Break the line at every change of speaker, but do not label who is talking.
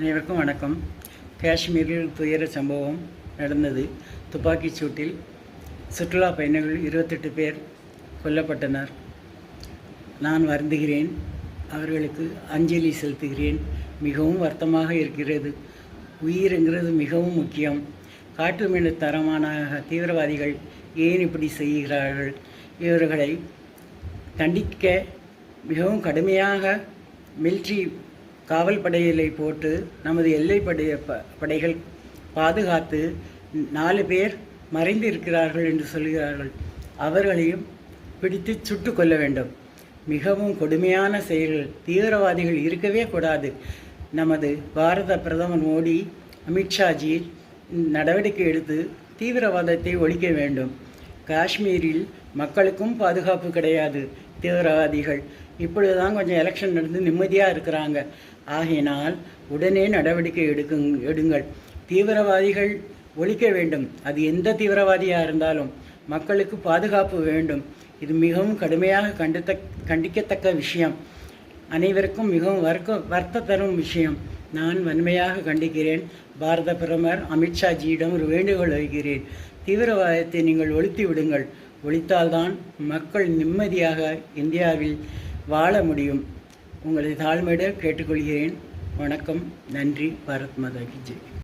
அனைவருக்கும் வணக்கம். காஷ்மீரில் துயர சம்பவம் நடந்தது. துப்பாக்கிச் சூட்டில் சுற்றுலா பயணிகள் இருபத்தெட்டு பேர் கொல்லப்பட்டனர். நான் வருந்துகிறேன். அவர்களுக்கு அஞ்சலி செலுத்துகிறேன். மிகவும் வருத்தமாக இருக்கிறது. உயிர்ங்கிறது மிகவும் முக்கியம். காட்டு மீன் தரமான தீவிரவாதிகள் ஏன் இப்படி செய்கிறார்கள்? இவர்களை தண்டிக்க மிகவும் கடுமையாக மிலிட்ரி காவல் படைகளை போட்டு நமது எல்லை படைய ப- படைகள் பாதுகாத்து நாலு பேர் மறைந்து இருக்கிறார்கள் என்று சொல்கிறார்கள். அவர்களையும் பிடித்து சுட்டு கொல்ல வேண்டும். மிகவும் கொடுமையான செயல்கள். தீவிரவாதிகள் இருக்கவே கூடாது. நமது பாரத பிரதமர் மோடி அமித்ஷாஜி நடவடிக்கை எடுத்து தீவிரவாதத்தை ஒழிக்க வேண்டும். காஷ்மீரில் மக்களுக்கும் பாதுகாப்பு கிடையாது. தீவிரவாதிகள் இப்பொழுதுதான் கொஞ்சம் எலெக்ஷன் நடந்து நிம்மதியாக இருக்கிறாங்க. ஆகையினால் உடனே நடவடிக்கை எடுக்குங் எடுங்கள். தீவிரவாதிகள் ஒழிக்க வேண்டும். அது எந்த தீவிரவாதியாக இருந்தாலும் மக்களுக்கு பாதுகாப்பு வேண்டும். இது மிகவும் கடுமையாக கண்டித்த கண்டிக்கத்தக்க விஷயம். அனைவருக்கும் மிகவும் வர்க்க வருத்த தரும் விஷயம். நான் வன்மையாக கண்டிக்கிறேன். பாரத பிரதமர் அமித்ஷாஜியிடம் ஒரு வேண்டுகோள் வைக்கிறேன். தீவிரவாதத்தை நீங்கள் ஒழித்து விடுங்கள். ஒழித்தால்தான் மக்கள் நிம்மதியாக இந்தியாவில் வாழ முடியும். உங்களை தாழ்மையிட கேட்டுக்கொள்கிறேன். வணக்கம். நன்றி. பாரத் மாதா கி ஜெய்.